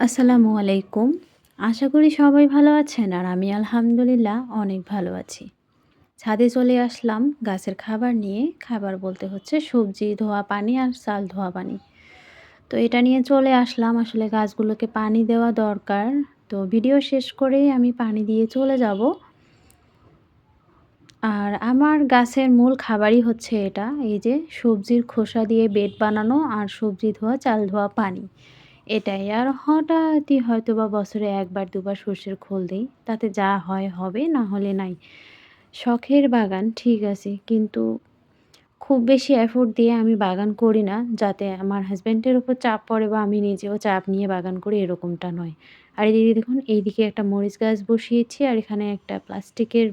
আসসালামু আলাইকুম। আশা করি সবাই ভালো আছেন আর আমি আলহামদুলিল্লাহ অনেক ভালো আছি। ছাদে চলে আসলাম গাছের খাবার নিয়ে। খাবার বলতে হচ্ছে সবজি, ধোয়া পানি আর চাল ধোয়া পানি। তো এটা নিয়ে চলে আসলাম। আসলে গাছগুলোকে পানি দেওয়া দরকার। তো ভিডিও শেষ করেই আমি পানি দিয়ে চলে যাব। আর আমার গাছের মূল খাবারই হচ্ছে এটা। এই যে সবজির খোসা দিয়ে বেড বানানো আর সবজি ধোয়া, চাল ধোয়া, পানি। এটাই। আর হঠাৎই হয়তো বা বছরে একবার, দুবার সর্ষের খোল দিই। তাতে যা হয় হবে, না হলে নাই। শখের বাগান, ঠিক আছে। কিন্তু খুব বেশি এফোর্ট দিয়ে আমি বাগান করি না, যাতে আমার হাজব্যান্ডের উপর চাপ পড়ে বা আমি নিজেও চাপ নিয়ে বাগান করি, এরকমটা নয়। আর এদিকে দেখুন, এইদিকে একটা মরিচ গাছ বসিয়েছি, আর এখানে একটা প্লাস্টিকের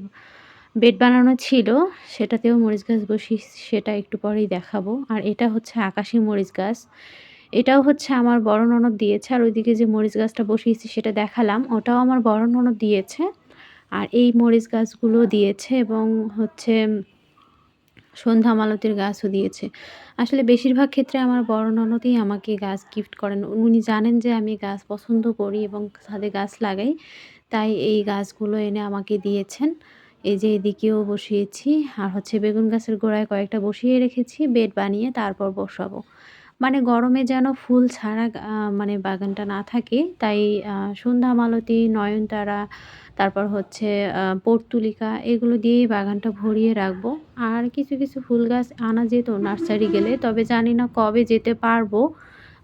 বেড বানানো ছিল। সেটাতেও মরিচ গাছ বসিয়েছি, সেটা একটু পরেই দেখাবো। আর এটা হচ্ছে আকাশি মরিচ গাছ। এটাও হচ্ছে আমার বড় ননদ দিয়েছে, আর ওইদিকে যে মরিচ গাছটা বসিয়েছি সেটা দেখালাম, ওটাও আমার বড় ননদ দিয়েছে, আর এই মরিচ গাছগুলো দিয়েছে এবং হচ্ছে সন্ধ্যা মালতির গাছও দিয়েছে। আসলে বেশিরভাগ ক্ষেত্রে আমার বড় ননদই আমাকে গাছ গিফট করেন। উনি জানেন যে আমি গাছ পছন্দ করি এবং ছাদে গাছ লাগাই, তাই এই গাছগুলো এনে আমাকে দিয়েছেন। এই যে এদিকেও বসিয়েছি, আর হচ্ছে বেগুন গাছের গোড়ায় কয়েকটা বসিয়ে রেখেছি, বেড বানিয়ে তারপর বসাবো। মানে গরমে যেন ফুল ছাড়া মানে বাগানটা না থাকে, তাই সন্ধ্যা মালতী, নয়নতারা, তারপর হচ্ছে পর্তুলিকা, এগুলো দিয়েই বাগানটা ভরিয়ে রাখব। আর কিছু কিছু ফুল গাছ আনা যেত নার্সারি গেলে, তবে জানি না কবে যেতে পারব,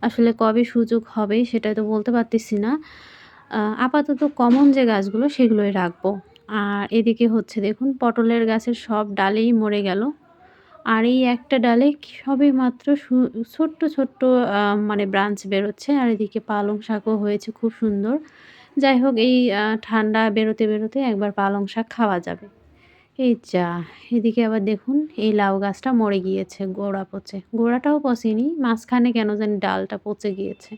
আসলে কবে সুযোগ হবে সেটা তো বলতে পারতেছি না। আপাতত কমন যে গাছগুলো সেগুলোই রাখব। আর এদিকে হচ্ছে দেখুন, পটলের গাছের সব ডালেই মরে গেল। আর এই একটা ডালে সবে মাত্র ছোট্ট ছোট্ট মানে ব্রাঞ্চ বেরোচ্ছে। আর এদিকে পালং শাকও হয়েছে খুব সুন্দর। যাই হোক, এই ঠান্ডা বেরোতে বেরোতে একবার পালং শাক খাওয়া যাবে। এই যা, এদিকে আবার দেখুন, এই লাউ গাছটা মরে গিয়েছে, গোড়া পচে। গোড়াটাও পচেনি, মাঝখানে কেন জানি ডালটা পচে গিয়েছে।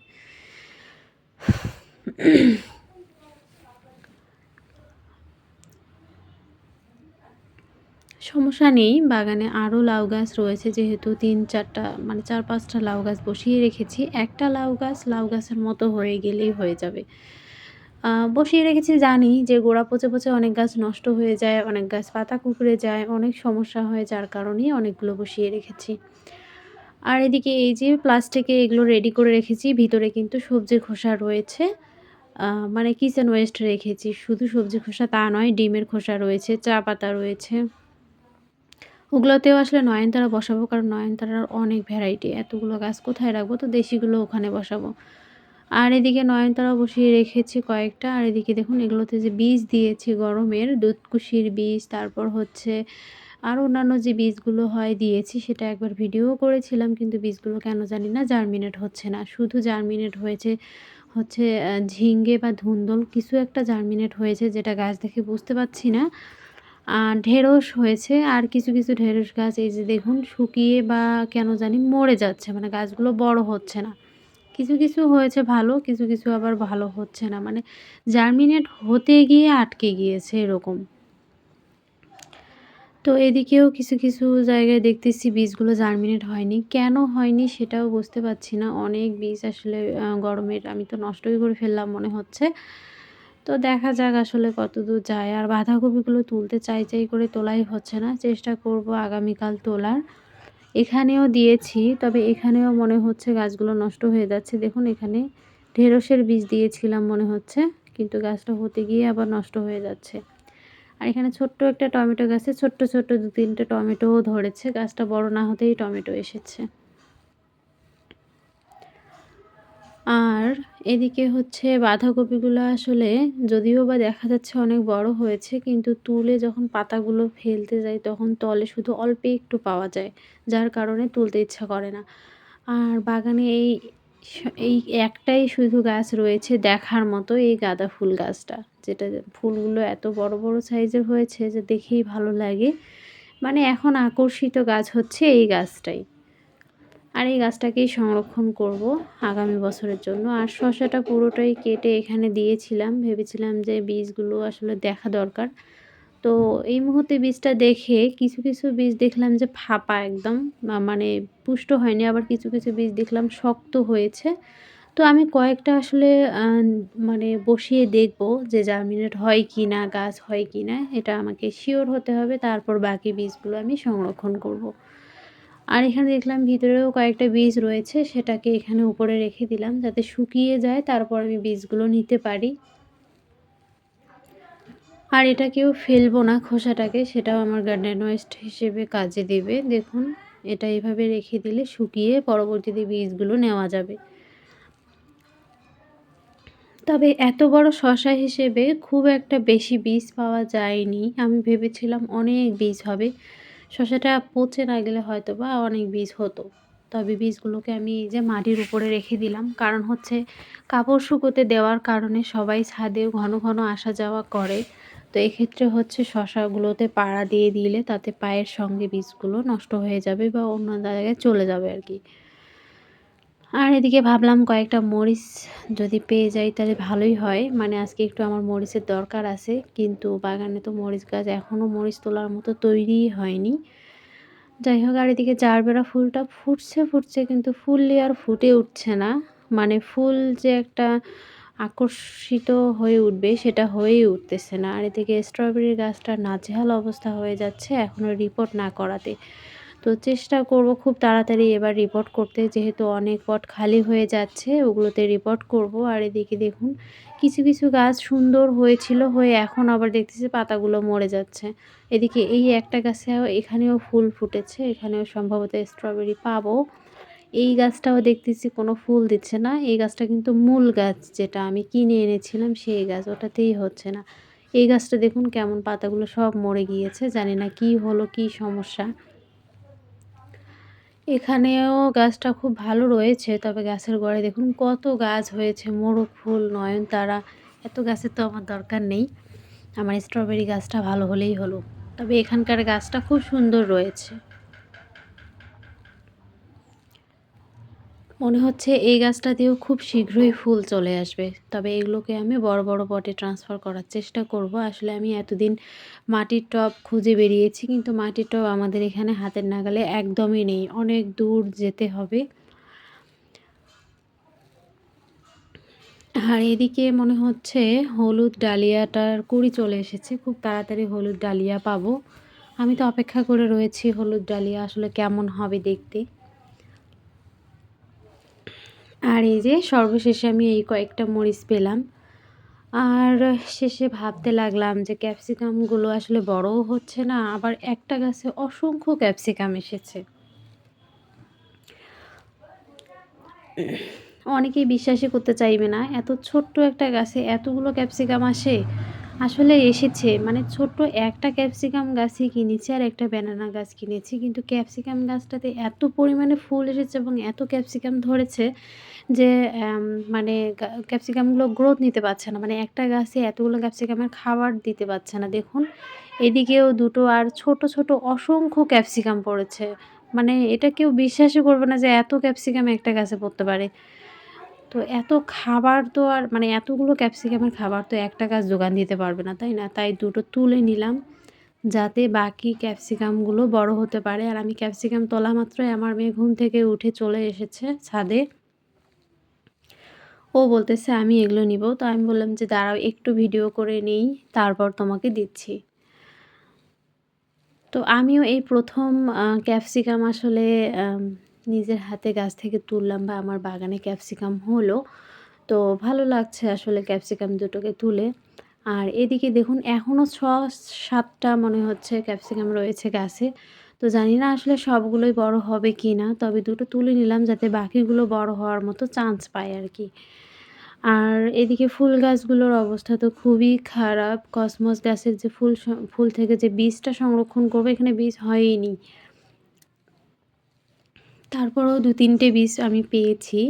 সমস্যা নেই, বাগানে আরও লাউ গাছ রয়েছে যেহেতু তিন চারটা মানে চার পাঁচটা লাউ গাছ বসিয়ে রেখেছি। একটা লাউ গাছ লাউ গাছের মতো হয়ে গেলেই হয়ে যাবে। বসিয়ে রেখেছি জানি যে গোড়া পচে পচে অনেক গাছ নষ্ট হয়ে যায়, অনেক গাছ পাতা কুকুরে যায়, অনেক সমস্যা হয় যার কারণেই অনেকগুলো বসিয়ে রেখেছি। আর এদিকে এই যে প্লাস্টিকে এগুলো রেডি করে রেখেছি, ভিতরে কিন্তু সবজির খোসা রয়েছে। মানে কিচেন ওয়েস্ট রেখেছি, শুধু সবজি খোসা তা নয়, ডিমের খোসা রয়েছে, চা পাতা রয়েছে। ওগুলোতেও আসলে নয়নতারা বসাবো, কারণ নয়নতারার অনেক ভ্যারাইটি এতগুলো গাছ কোথায় রাখব? তো দেশিগুলো ওখানে বসাবো। আর এদিকে নয়নতারা বসিয়ে রেখেছি কয়েকটা। আর এদিকে দেখুন, এগুলোতে যে বীজ দিয়েছি গরমের, দুধকুশির বীজ, তারপর হচ্ছে আর অন্যান্য যে বীজগুলো হয় দিয়েছি, সেটা একবার ভিডিও করেছিলাম, কিন্তু বীজগুলো কেন জানি না জার্মিনেট হচ্ছে না। শুধু জার্মিনেট হয়েছে, হচ্ছে ঝিঙ্গে বা ধুন্দল, কিছু একটা জার্মিনেট হয়েছে, যেটা গাছ দেখে বুঝতে পারছি না। ঢেঁড়স হয়েছে আর কিছু কিছু ঢেঁড়স গাছ, এই যে দেখুন, শুকিয়ে বা কেন জানি মরে যাচ্ছে মানে গাছগুলো বড় হচ্ছে না। কিছু কিছু হয়েছে ভালো, কিছু কিছু আবার ভালো হচ্ছে না মানে জার্মিনেট হতে গিয়ে আটকে গিয়েছে এরকম। তো এদিকেও কিছু কিছু জায়গায় দেখতেছি বীজগুলো জার্মিনেট হয়নি। কেন হয়নি সেটাও বুঝতে পারছি না। অনেক বীজ আসলে গরমের, আমি তো নষ্টই করে ফেললাম মনে হচ্ছে। তো দেখা যাক আসলে কতদূর যায়। আর বাঁধাকপিগুলো তুলতে চাই চাই করে তোলাই হচ্ছে না। চেষ্টা করব আগামীকাল তোলার। এখানেও দিয়েছি, তবে এখানেও মনে হচ্ছে গাছগুলো নষ্ট হয়ে যাচ্ছে। দেখুন, এখানে ঢেঁড়সের বীজ দিয়েছিলাম মনে হচ্ছে, কিন্তু গাছটা হতে গিয়ে আবার নষ্ট হয়ে যাচ্ছে। আর এখানে ছোট্ট একটা টমেটো গাছে ছোট্ট ছোট্ট দু তিনটে টমেটোও ধরেছে। গাছটা বড় না হতেই টমেটো এসেছে। আর এদিকে হচ্ছে বাঁধাকপিগুলো আসলে যদিও বা দেখা যাচ্ছে অনেক বড় হয়েছে, কিন্তু তুলে যখন পাতাগুলো ফেলতে যাই তখন তলে শুধু অল্প একটু পাওয়া যায়, যার কারণে তুলতে ইচ্ছা করে না। আর বাগানে এই এই একটাই শুধু গাছ রয়েছে দেখার মতো, এই গাঁদা ফুল গাছটা, যেটা ফুলগুলো এত বড় বড় সাইজের হয়েছে যে দেখেই ভালো লাগে। মানে এখন আকর্ষিত গাছ হচ্ছে এই গাছটাই। আর এই গাছটাকেই সংরক্ষণ করব আগামী বছরের জন্য। আর শশাটা পুরোটাই কেটে এখানে দিয়েছিলাম। ভেবেছিলাম যে বীজগুলো আসলে দেখা দরকার। তো এই মুহূর্তে বীজটা দেখে কিছু কিছু বীজ দেখলাম যে ফাঁপা একদম মানে পুষ্ট হয়নি। আবার কিছু কিছু বীজ দেখলাম শক্ত হয়েছে। তো আমি কয়েকটা আসলে মানে বসিয়ে দেখব যে জার্মিনেট হয় কি না গাছ হয় কি না এটা আমাকে শিওর হতে হবে। তারপর বাকি বীজগুলো আমি সংরক্ষণ করব। আর এখানে দেখলাম ভিতরেও কয়েকটা বীজ রয়েছে, সেটাকে এখানে উপরে রেখে দিলাম যাতে শুকিয়ে যায়, তারপর আমি বীজগুলো নিতে পারি। আর এটাকেও ফেলব না খোসাটাকে, সেটাও আমার গার্ডেন ওয়েস্ট হিসেবে কাজে দেবে। দেখুন, এটা এভাবে রেখে দিলে শুকিয়ে পরবর্তীতে বীজগুলো নেওয়া যাবে। তবে এত বড় শশা হিসেবে খুব একটা বেশি বীজ পাওয়া যায়নি। আমি ভেবেছিলাম অনেক বীজ হবে। শশাটা পচে না গেলে হয়তো বা অনেক বীজ হতো। তবে বীজগুলোকে আমি এই যে মাটির উপরে রেখে দিলাম। কারণ হচ্ছে কাপড় শুকোতে দেওয়ার কারণে সবাই ছাদে ঘন ঘন আসা যাওয়া করে। তো এক্ষেত্রে হচ্ছে শশাগুলোতে পাড়া দিয়ে দিলে তাতে পায়ের সঙ্গে বীজগুলো নষ্ট হয়ে যাবে বা অন্য জায়গায় চলে যাবে আর কি। আর এদিকে ভাবলাম কয়েকটা মরিচ যদি পেয়ে যাই তাহলে ভালোই হয়। মানে আজকে একটু আমার মরিচের দরকার আছে, কিন্তু বাগানে তো মরিচ গাছ এখনও মরিচ তোলার মতো তৈরিই হয়নি। যাই হোক, আর এদিকে চারবেড়া ফুলটা ফুটছে ফুটছে, কিন্তু ফুললি আর ফুটে উঠছে না। মানে ফুল যে একটা আকর্ষিত হয়ে উঠবে সেটা হয়েই উঠতেছে না। আর এদিকে স্ট্রবেরি গাছটা নাজেহাল অবস্থা হয়ে যাচ্ছে এখনও রিপোর্ট না করাতে। তো চেষ্টা করব খুব তাড়াতাড়ি এবার রিপোর্ট করতে। যেহেতু অনেক পট খালি হয়ে যাচ্ছে, ওগুলোতে রিপোর্ট করব। আর এদিকে দেখুন, কিছু কিছু গাছ সুন্দর হয়েছিল, হয়ে এখন আবার দেখতেছি পাতাগুলো মরে যাচ্ছে। এদিকে এই একটা গাছে এখানেও ফুল ফুটেছে, এখানেও সম্ভবত স্ট্রবেরি পাবো। এই গাছটাও দেখতেছি কোনো ফুল দিচ্ছে না। এই গাছটা কিন্তু মূল গাছ যেটা আমি কিনে এনেছিলাম, সেই গাছ ওটাতেই হচ্ছে না। এই গাছটা দেখুন কেমন পাতাগুলো সব মরে গিয়েছে, জানি না কি হলো, কি সমস্যা। এখানেও গাছটা খুব ভালো রয়েছে, তবে গাছের গড়ে দেখুন কত গাছ হয়েছে, মোরগ ফুল, নয়নতারা, এত গাছের তো আমার দরকার নেই। আমার স্ট্রবেরি গাছটা ভালো হলেই হলো। তবে এখানকার গাছটা খুব সুন্দর রয়েছে। মনে হচ্ছে এই গাছটাতেও খুব শীঘ্রই ফুল চলে আসবে। তবে এগুলোকে আমি বড় বড় পটে ট্রান্সফার করার চেষ্টা করব। আসলে আমি এতদিন মাটির টব খুঁজে বেরিয়েছি, কিন্তু মাটির টব আমাদের এখানে হাতের নাগালে একদমই নেই। অনেক দূর যেতে হবে। আর এদিকে মনে হচ্ছে হলুদ ডালিয়াটার কুড়ি চলে এসেছে। খুব তাড়াতাড়ি হলুদ ডালিয়া পাবো। আমি তো অপেক্ষা করে রয়েছি হলুদ ডালিয়া আসলে কেমন হবে দেখতে। আর এই যে সর্বশেষে আমি এই কয়েকটা মরিচ পেলাম। আর শেষে ভাবতে লাগলাম যে ক্যাপসিকামগুলো আসলে বড়ও হচ্ছে না, আবার একটা গাছে অসংখ্য ক্যাপসিকাম এসেছে। অনেকেই বিশ্বাসই করতে চাইবে না, এত ছোট্ট একটা গাছে এতগুলো ক্যাপসিকাম আসে, আসলে এসেছে। মানে ছোট্ট একটা ক্যাপসিকাম গাছই কিনেছি আর একটা ব্যানানা গাছ কিনেছি, কিন্তু ক্যাপসিকাম গাছটাতে এত পরিমাণে ফুল এসেছে এবং এত ক্যাপসিকাম ধরেছে যে মানে ক্যাপসিকামগুলো গ্রোথ নিতে পারছে না। মানে একটা গাছে এতগুলো ক্যাপসিকামের খাবার দিতে পারছে না। দেখুন, এদিকেও দুটো আর ছোট ছোট অসংখ্য ক্যাপসিকাম পড়েছে। মানে এটা কেউ বিশ্বাসই করবে না যে এত ক্যাপসিকাম একটা গাছে পড়তে পারে। তো এত খাবার তো আর মানে এতগুলো ক্যাপসিকামের খাবার তো একটা গাছ যোগান দিতে পারবে না, তাই না? তাই দুটো তুলে নিলাম যাতে বাকি ক্যাপসিকামগুলো বড় হতে পারে। আর আমি ক্যাপসিকাম তোলা মাত্রই আমার মেয়ে ঘুম থেকে উঠে চলে এসেছে ছাদে। ও বলতেছে, আমি এগুলো নিব। তো আমি বললাম যে, দাঁড়াও, একটু ভিডিও করে নেই, তারপর তোমাকে দিচ্ছি। তো আমিও এই প্রথম ক্যাপসিকাম আসলে নিজের হাতে গাছ থেকে তুললাম বা আমার বাগানে ক্যাপসিকাম হলো। তো ভালো লাগছে আসলে ক্যাপসিকাম দুটোকে তুলে। আর এদিকে দেখুন এখনও ছ সাতটা মনে হচ্ছে ক্যাপসিকাম রয়েছে গাছে। তো জানি না আসলে সবগুলোই বড় হবে কি না তবে দুটো তুলে নিলাম যাতে বাকিগুলো বড় হওয়ার মতো চান্স পায় আর কি। আর এদিকে ফুল গাছগুলোর অবস্থা তো খুবই খারাপ। কসমস গাছের যে ফুল ফুল থেকে যে বীজটা সংরক্ষণ করব, এখানে বীজ হয়নি তারপরেও দু তিনটে বীজ আমি পেয়েছি।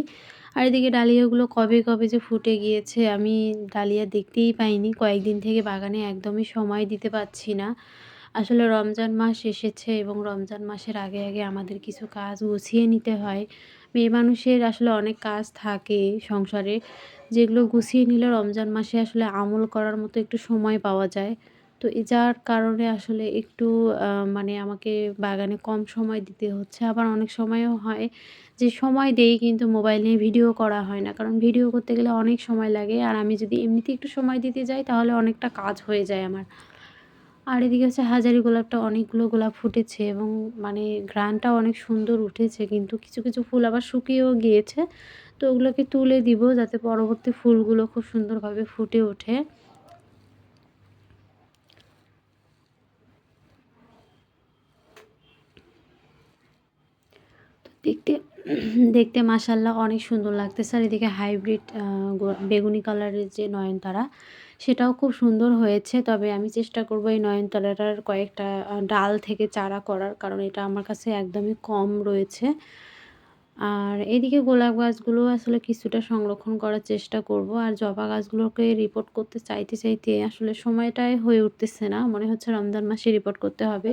আর এদিকে ডালিয়াগুলো কবে কবে যে ফুটে গিয়েছে, আমি ডালিয়া দেখতেই পাইনি। কয়েকদিন থেকে বাগানে একদমই সময় দিতে পারছি না। আসলে রমজান মাস এসেছে এবং রমজান মাসের আগে আগে আমাদের কিছু কাজ গুছিয়ে নিতে হয়। মেয়ে মানুষের আসলে অনেক কাজ থাকে সংসারে, যেগুলো গুছিয়ে নিলে রমজান মাসে আসলে আমল করার মতো একটু সময় পাওয়া যায়। তো যার কারণে আসলে একটু মানে আমাকে বাগানে কম সময় দিতে হচ্ছে। আবার অনেক সময়ও হয় যে সময় দেই কিন্তু মোবাইল নিয়ে ভিডিও করা হয় না। কারণ ভিডিও করতে গেলে অনেক সময় লাগে। আর আমি যদি এমনিতে একটু সময় দিতে যাই তাহলে অনেকটা কাজ হয়ে যায় আমার। আর এদিকে হচ্ছে হাজারি গোলাপটা অনেকগুলো গোলাপ ফুটেছে এবং মানে গ্রানটাও অনেক সুন্দর উঠেছে, কিন্তু কিছু কিছু ফুল আবার শুকিয়েও গিয়েছে। তো ওগুলোকে তুলে দিব যাতে পরবর্তী ফুলগুলো খুব সুন্দরভাবে ফুটে ওঠে। দেখতে দেখতে মাসাল্লাহ অনেক সুন্দর লাগতেছে। আর এদিকে হাইব্রিড বেগুনি কালারের যে নয়নতারা, সেটাও খুব সুন্দর হয়েছে। তবে আমি চেষ্টা করব এই নয়নতারাটার কয়েকটা ডাল থেকে চারা করার, কারণ এটা আমার কাছে একদমই কম রয়েছে। আর এদিকে গোলাপ গাছগুলো আসলে কিছুটা সংরক্ষণ করার চেষ্টা করব। আর জবা গাছগুলোকে রিপোর্ট করতে চাইতে চাইতে আসলে সময়টাই হয়ে উঠতেছে না। মনে হচ্ছে রমজান মাসে রিপোর্ট করতে হবে।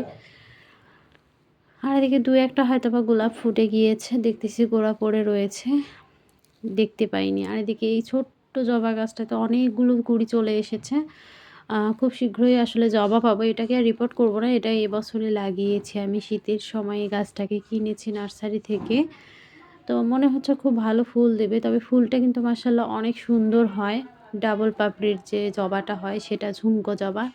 আর এদিকে দু একটা হয়তো বা গোলাপ ফুটে গিয়েছে, দেখতেছি গোড়া পড়ে রয়েছে, দেখতে পাইনি। আর এদিকে এই ছোট্ট জবা গাছটাতে অনেকগুলো কুড়ি চলে এসেছে। খুব শীঘ্রই আসলে জবা পাবো, এটাকে আর রিপোর্ট করব না, এটা এবছরে লাগিয়েছি আমি শীতের সময় এই গাছটাকে কিনেছি নার্সারি থেকে। তো মনে হচ্ছে খুব ভালো ফুল দেবে, তবে ফুলটা কিন্তু মার্শাল্লাহ অনেক সুন্দর হয়। ডাবল পাপড়ির যে জবাটা হয়, সেটা ঝুমকো জবা।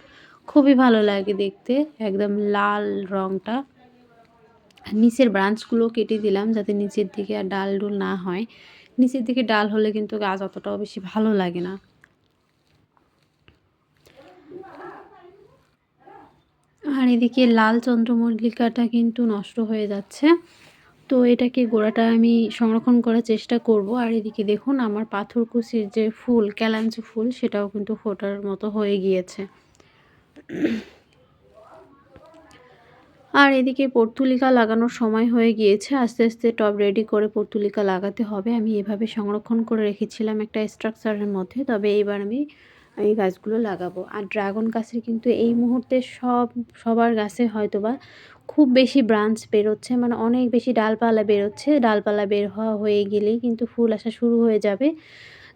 খুবই ভালো লাগে দেখতে, একদম লাল রঙটা নিচের ব্রাঞ্চগুলো কেটে দিলাম যাতে নিচের দিকে আর ডাল ডুল না হয়। নিচের দিকে ডাল হলে কিন্তু গাছ অতটাও বেশি ভালো লাগে না। আর এদিকে লাল চন্দ্রমল্লিকাটা কিন্তু নষ্ট হয়ে যাচ্ছে। তো এটাকে গোড়াটা আমি সংরক্ষণ করার চেষ্টা করব। আর এদিকে দেখুন আমার পাথরকুচির যে ফুল ক্যালাঞ্চু ফুল, সেটাও কিন্তু ফোটার মতো হয়ে গিয়েছে। আর এদিকে পর্তুলিকা লাগানোর সময় হয়ে গিয়েছে। আস্তে আস্তে টব রেডি করে পর্তুলিকা লাগাতে হবে। আমি এভাবে সংরক্ষণ করে রেখেছিলাম একটা স্ট্রাকচারের মধ্যে। তবে এইবার আমি এই গাছগুলো লাগাবো। আর ড্রাগন গাছের কিন্তু এই মুহূর্তে সব, সবার গাছে হয়তো বা খুব বেশি ব্রাঞ্চ বেরোচ্ছে। মানে অনেক বেশি ডালপালা বেরোচ্ছে। ডালপালা বের হওয়া হয়ে গেলেই কিন্তু ফুল আসা শুরু হয়ে যাবে।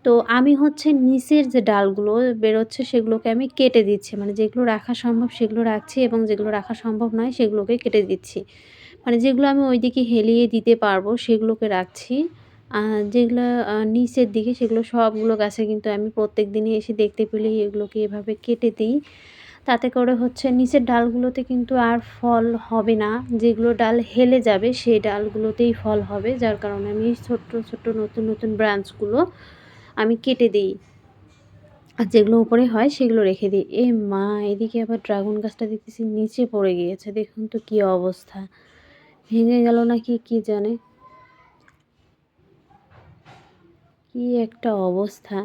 তো আমি হচ্ছে নিচের যে ডালগুলো বেরোচ্ছে সেগুলোকে আমি কেটে দিচ্ছি। মানে যেগুলো রাখা সম্ভব সেগুলো রাখছি এবং যেগুলো রাখা সম্ভব নয় সেগুলোকে কেটে দিচ্ছি। মানে যেগুলো আমি ওই দিকে হেলিয়ে দিতে পারব সেগুলোকে রাখছি। যেগুলো নিচের দিকে সেগুলো সবগুলো গাছে কিন্তু আমি প্রত্যেক দিনই এসে দেখতে পেলেই এগুলোকে এভাবে কেটে দিই। তাতে করে হচ্ছে নিচের ডালগুলোতে কিন্তু আর ফল হবে না। যেগুলো ডাল হেলে যাবে সেই ডালগুলোতেই ফল হবে। যার কারণে আমি ছোট্ট ছোট্ট, নতুন নতুন ব্রাঞ্চগুলো আমি কেটে দিই। আর যেগুলো উপরে হয় সেগুলো রেখে দিই। এ মা, এদিকে আবার ড্রাগন গাছটা দেখতেছি নিচে পড়ে গিয়েছে। দেখুন তো কী অবস্থা। ভেঙে গেল নাকি কি জানে? কি একটা অবস্থা।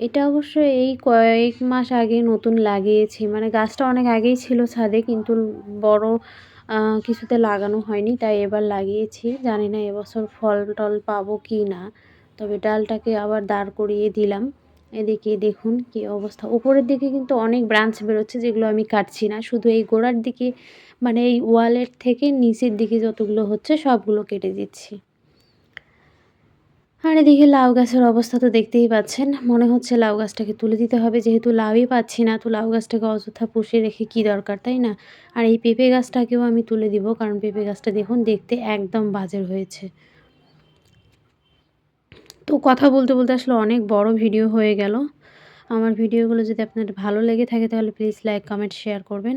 এটা অবশ্য এই কয়েক মাস আগে নতুন লাগিয়েছি। মানে গাছটা অনেক আগেই ছিল ছাদে, কিন্তু বড় কিছুতে লাগানো হয়নি, তাই এবার লাগিয়েছি। জানি না এবছর ফল টল পাবো কি না, তবে ডালটাকে আবার দাঁড় করিয়ে দিলাম। এদিকে দেখুন কি অবস্থা। উপরের দিকে কিন্তু অনেক ব্রাঞ্চ বেরোচ্ছে যেগুলো আমি কাটছি না। শুধু এই গোড়ার দিকে মানে এই ওয়ালের থেকে নিচের দিকে যতগুলো হচ্ছে সবগুলো কেটে দিচ্ছি। আর এদিকে লাউ গাছের অবস্থা তো দেখতেই পাচ্ছেন। মনে হচ্ছে লাউ গাছটাকে তুলে দিতে হবে। যেহেতু লাউই পাচ্ছি না, তো লাউ গাছটাকে অযথা পুষে রেখে কি দরকার, তাই না? আর এই পেঁপে গাছটাকেও আমি তুলে দিব, কারণ পেঁপে গাছটা দেখুন, দেখতে একদম বাজের হয়েছে। তো কথা বলতে বলতে আসলে অনেক বড় ভিডিও হয়ে গেল। আমার ভিডিওগুলো যদি আপনার ভালো লেগে থাকে, তাহলে প্লিজ লাইক কমেন্ট শেয়ার করবেন।